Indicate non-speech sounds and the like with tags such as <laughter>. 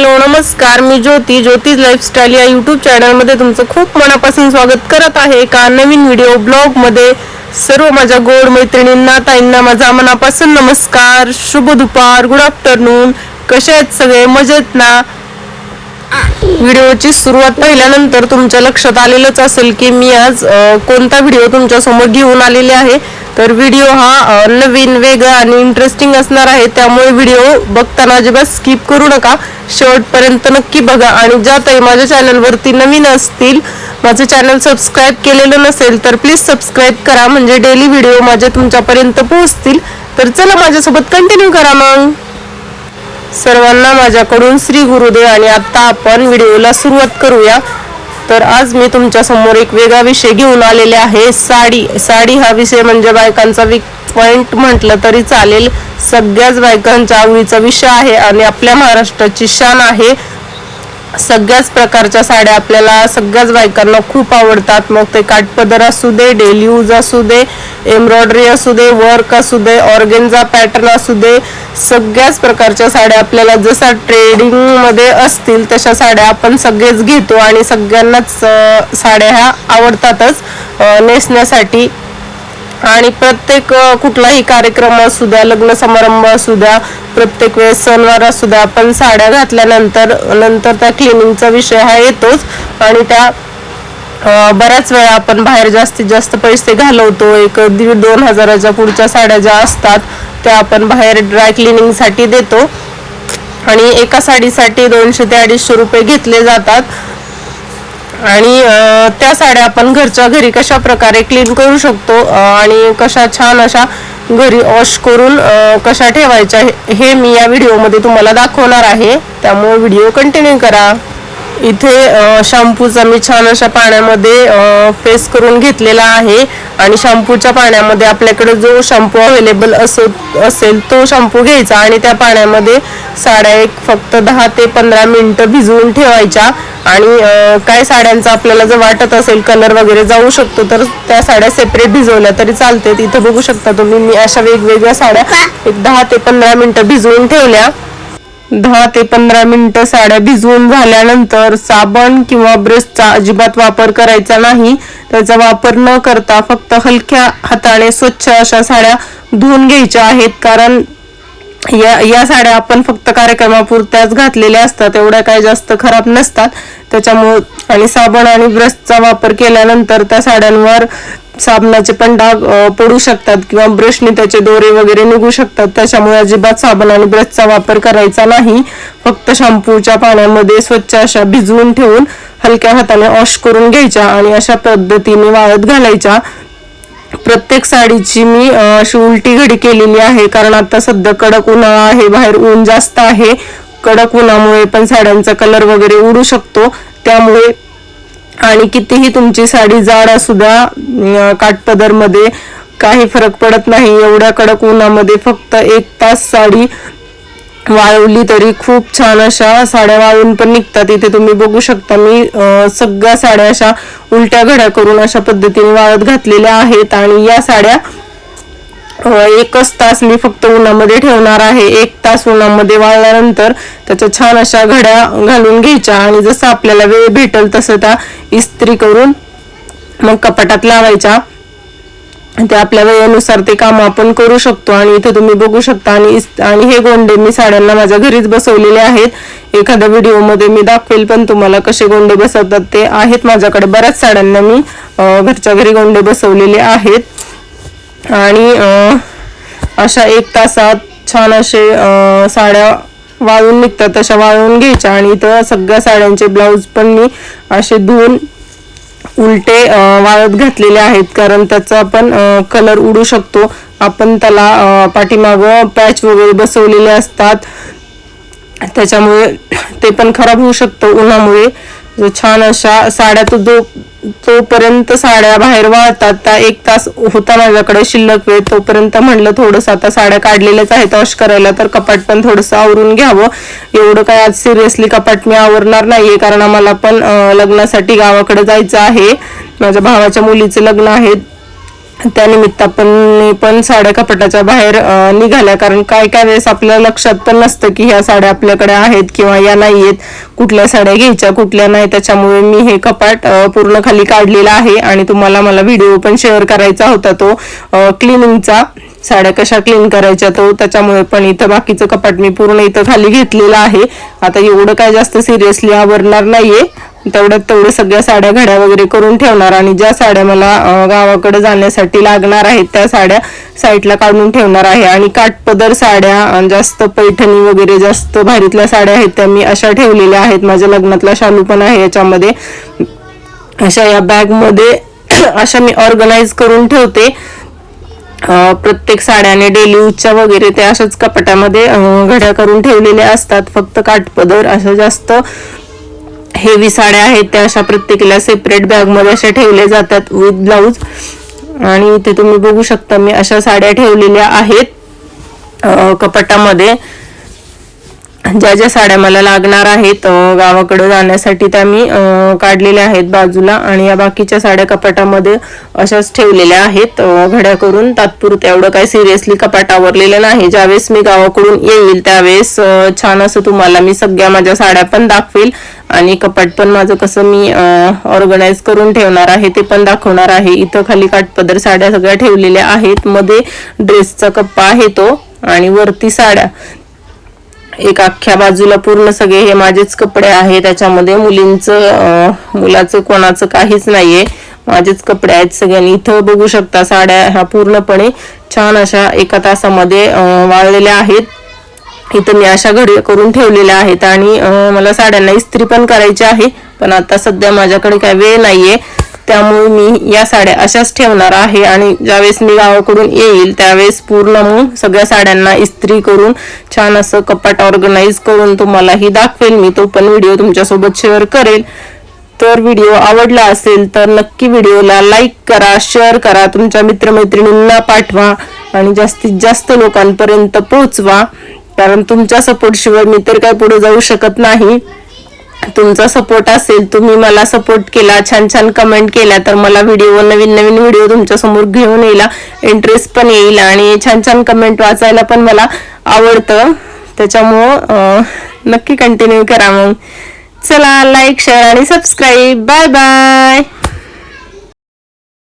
Hello नमस्कार. मी ज्योती ज्योती lifestyle या YouTube चॅनलमध्ये तुमचं खूप मनापासून स्वागत करत आहे. का नवीन व्हिडिओ ब्लॉगमध्ये सर्व माझ्या गोड मैत्रिणींना ताईंना माझा मनापासून नमस्कार. शुभ दुपार. गुड आफ्टरनून कसे आहेत सगळे? मजेत ना? व्हिडिओची सुरुवात पाहिल्यानंतर तुमच्या लक्षात आलेलंच असेल की मी आज कोणता व्हिडिओ तुमच्यासमोर घेऊन आलेले आहे. तर व्हिडिओ हा नवीन वेगळा आणि इंटरेस्टिंग असणार आहे. त्यामुळे व्हिडिओ बघताना अजिबात स्किप करू नका. शेवटपर्यंत नक्की बघा. आणि ज्या ताई माझ्या चॅनलवरती नवीन असतील माझं चॅनल सबस्क्राईब केलेलं नसेल तर प्लीज सबस्क्राईब करा. म्हणजे डेली व्हिडिओ माझे तुमच्यापर्यंत पोहोचतील. तर चला माझ्यासोबत कंटिन्यू करा मग. सर्वांना माझ्याकडून श्री गुरुदेव आणि आता आपण व्हिडिओला सुरुवात करूया. तर आज मी तुमच्यासमोर एक वेगळा विषय घेऊन आलेले आहे. साडी. साडी हा विषय म्हणजे बायकांचा वीक पॉईंट म्हटलं तरी चालेल. सगळ्याच बायकांच्या आवडीचा विषय आहे आणि आपल्या महाराष्ट्राची शान आहे. सगळ्याच प्रकारच्या साड्या आपल्याला सगळ्याच बायकांना खूप आवडतात. मग ते काठपदर असू दे डेली यूज असू दे एम्ब्रॉयडरी असू दे वर्क असू दे ऑर्गेन्झा पॅटर्न असू दे सगळ्याच प्रकारच्या साड्या आपल्याला जसा ट्रेडिंगमध्ये असतील तशा साड्या आपण सगळेच घेतो आणि सगळ्यांनाच साड्या ह्या आवडतातच नेसण्यासाठी. आणि प्रत्येक कुठलाही कार्यक्रम असू द्या लग्न समारंभ असू द्या प्रत्येक वेळेस सणवार असू द्या आपण साड्या घातल्यानंतर नंतर त्या क्लिनिंगचा विषय हा येतोच. आणि त्या बऱ्याच वेळा आपण बाहेर जास्तीत जास्त पैसे घालवतो एक दीड दोन हजाराच्या पुढच्या साड्या ज्या असतात त्या आपण बाहेर ड्राय क्लिनिंगसाठी देतो. आणि एका साडीसाठी दोनशे ते अडीचशे रुपये घेतले जातात. आणि त्या साड्या आपण घरच्या घरी कशा प्रकारे क्लीन करू शकतो आणि कशा छान अशा घरी वॉश करून कशा ठेवायच्या हे- हे मी या व्हिडिओमध्ये तुम्हाला दाखवणार आहे. त्यामुळे व्हिडिओ कंटिन्यू करा. इथे शॅम्पूचा मी छान अशा पाण्यामध्ये फेस करून घेतलेला आहे. आणि शॅम्पूच्या पाण्यामध्ये आपल्याकडे जो शॅम्पू अवेलेबल असो असेल तो शॅम्पू घ्यायचा आणि त्या पाण्यामध्ये साड्या एक फक्त दहा ते पंधरा मिनिटं भिजवून ठेवायच्या. आणि काय साड्यांचा आपल्याला जर वाटत असेल कलर वगैरे जाऊ शकतो तर त्या साड्या सेपरेट भिजवल्या तरी चालते इथं बघू शकता तुम्ही मी अशा वेगवेगळ्या साड्या एक दहा ते पंधरा मिनटं भिजवून ठेवल्या. दहा ते पंधरा मिनटं साड्या भिजवून झाल्यानंतर साबण किंवा ब्रशचा अजिबात वापर करायचा नाही. त्याचा वापर न करता फक्त हलक्या हाताने स्वच्छ अशा साड्या धुवून घ्यायच्या आहेत. कारण या या साड्या आपण फक्त कार्यक्रमापुरत्याच घातलेल्या असतात एवढ्या काही जास्त खराब नसतात. त्याच्यामुळं आणि साबण आणि ब्रशचा वापर केल्यानंतर त्या साड्यांवर साबणाचे पण डाग पडू शकतात किंवा ब्रशने त्याचे दोरे वगैरे निघू शकतात. त्याच्यामुळे अजिबात साबण आणि ब्रशचा वापर करायचा नाही. फक्त शॅम्पूच्या पाण्यामध्ये स्वच्छ अशा भिजवून ठेवून हलक्या हाताने वॉश करून घ्यायच्या आणि अशा पद्धतीने वाळत घालायच्या. प्रत्येक साडीची मी अशी उलटी घडी केलेली आहे. कारण आता सध्या कडक उन्हाळा आहे बाहेर ऊन जास्त आहे. कडक उन्हामुळे पण साड्यांचा कलर वगैरे उडू शकतो. त्यामुळे आणि कितीही तुमची साडी जाड असू द्या काही फरक पडत नाही. एवढ्या कडक उन्हामध्ये फक्त एक तास साडी वाळवली तरी खूप छान अशा साड्या वाळून पण निघतात. इथे तुम्ही बघू शकता मी सगळ्या साड्या अशा उलट्या घड्या करून अशा पद्धतीने वाळत घातलेल्या आहेत आणि या साड्या एकच तास मी फक्त उन्हामध्ये ठेवणार आहे. एक तास उन्हामध्ये वाळल्यानंतर त्याच्या छान अशा घड्या घालून घ्यायच्या आणि जसं आपल्याला वेळ भेटेल तसं त्या इस्त्री करून मग कपाटात लावायच्या. ते आपल्या वेळेनुसार ते काम आपण करू शकतो आणि इथे तुम्ही बघू शकता आणि आणि हे गोंडे मी साड्यांना माझ्या घरीच बसवलेले आहेत. एखाद्या व्हिडिओमध्ये मी दाखवेल पण तुम्हाला कसे गोंडे बसवतात ते आहेत माझ्याकडे. बऱ्याच साड्यांना मी घरच्या घरी गोंडे बसवलेले आहेत. आणि अशा एक तासात छान असे साड्या वाळून निघतात तशा वाळवून घ्यायच्या. आणि इथं सगळ्या साड्यांचे ब्लाऊज पण मी असे धुवून उलटे वाळत घातलेले आहेत. कारण त्याचा आपण कलर उडू शकतो. आपण त्याला पाठीमागं पॅच वगैरे बसवलेले असतात. त्याच्यामुळे ते पण खराब होऊ शकतं उन्हामुळे. छान अशा साड्या तो जो तोपर्यंत साड्या बाहेर वाळतात त्या एक तास होता माझ्याकडे शिल्लक वेळ. तोपर्यंत म्हणलं थोडंसं आता साड्या काढलेल्याच आहेत वॉश करायला तर कपाट पण थोडंसं आवरून घ्यावं. एवढं काय आज सिरियसली कपाट मी आवरणार नाहीये कारण आम्हाला पण लग्नासाठी गावाकडे जायचं आहे. माझ्या भावाच्या मुलीचं लग्न आहे. त्यानिमित्त आपण पण साड्या कपाटाच्या बाहेर निघाल्या. कारण काय काय वेळेस आपल्या लक्षात पण नसतं की ह्या साड्या आपल्याकडे आहेत किंवा या नाही आहेत कुठल्या साड्या घ्यायच्या कुठल्या नाही. त्याच्यामुळे मी हे कपाट पूर्ण खाली काढलेलं आहे आणि तुम्हाला मला व्हिडिओ पण शेअर करायचा होता तो क्लिनिंगचा. साड्या कशा क्लीन करायच्या तो त्याच्यामुळे पण इथं बाकीचं कपाट मी पूर्ण इथं खाली घेतलेलं आहे. आता एवढं काय जास्त सिरियसली आवडणार नाहीये. तेवढ्यात तेवढं सगळ्या साड्या घड्या वगैरे करून ठेवणार आणि ज्या साड्या मला गावाकडे जाण्यासाठी लागणार आहेत त्या साड्या साईडला काढून ठेवणार आहे. आणि काठपदर साड्या जास्त पैठणी वगैरे जास्त भारीतल्या साड्या आहेत त्या मी अशा ठेवलेल्या आहेत. माझ्या लग्नातला शालू पण आहे याच्यामध्ये. अशा या बॅगमध्ये <clears throat> अशा मी ऑर्गनाईज करून ठेवते. प्रत्येक साड्याने डेली यूजच्या वगैरे ते अशाच कपाटामध्ये घड्या करून ठेवलेल्या असतात. फक्त काठपदर अशा जास्त हेवी साड्या आहेत त्या अशा प्रत्येकीला सेपरेट बॅगमध्ये अशा ठेवल्या जातात विथ ब्लाऊज आणि इथे तुम्ही बघू शकता मी अशा साड्या ठेवलेल्या आहेत कपाटामध्ये. ज्या ज्या साड्या मला लागणार आहेत गावाकडे जाण्यासाठी त्या मी काढलेल्या आहेत बाजूला. आणि या बाकीच्या साड्या कपाटामध्ये अशाच ठेवलेल्या आहेत घड्या करून. तात्पुरतं एवढं काही सिरियसली कपाट आवरलेलं नाही. ज्यावेळेस मी गावाकडून येईल त्यावेळेस छान असं तुम्हाला मी सगळ्या माझ्या साड्या पण दाखवेल. आणि कपाट पण माझं कसं मी ऑर्गनाईज करून ठेवणार आहे ते पण दाखवणार आहे. इथं खाली काटपदर साड्या सगळ्या ठेवलेल्या आहेत. मध्ये ड्रेसचा कप्पा आहे तो आणि वरती साड्या. एक अख्ख्या बाजूला पूर्ण सगळे हे माझेच कपडे आहे त्याच्यामध्ये मुलींचं मुलाचं कोणाचं काहीच नाहीये. माझेच कपडे आहेत सगळ्यांनी इथं बघू शकता साड्या ह्या पूर्णपणे छान अशा एका तासामध्ये वाळलेल्या आहेत. इथं मी अशा घडी करून ठेवलेल्या आहेत आणि मला साड्यांना इस्त्री पण करायची आहे पण आता सध्या माझ्याकडे काय वेळ नाहीये. त्यामुळे मी या साड्या अशाच ठेवणार आहे आणि ज्यावेळेस मी गावाकडून येईल त्यावेळेस पूर्ण मग सगळ्या साड्यांना इस्त्री करून छान असं कपाट ऑर्गनाईज करून तुम्हालाही दाखवेल. मी तो पण व्हिडिओ तुमच्यासोबत शेअर करेल. तर व्हिडिओ आवडला असेल तर नक्की व्हिडिओला लाईक करा शेअर करा तुमच्या मित्रमैत्रिणींना पाठवा आणि जास्तीत जास्त लोकांपर्यंत पोहोचवा. कारण तुमच्या सपोर्टशिवाय मी तर काय पुढे जाऊ शकत नाही. तुमचा सपोर्ट असेल तुम्ही मला सपोर्ट केला छान छान कमेंट केला तर मला व्हिडिओ नवीन नवीन व्हिडिओ तुमच्यासमोर घेऊन येईल इंटरेस्ट पण येईल आणि छान छान कमेंट वाचायला पण मला आवडतं. त्याच्यामुळं नक्की कंटिन्यू करा मग. चला लाईक शेअर आणि सबस्क्राईब बाय बाय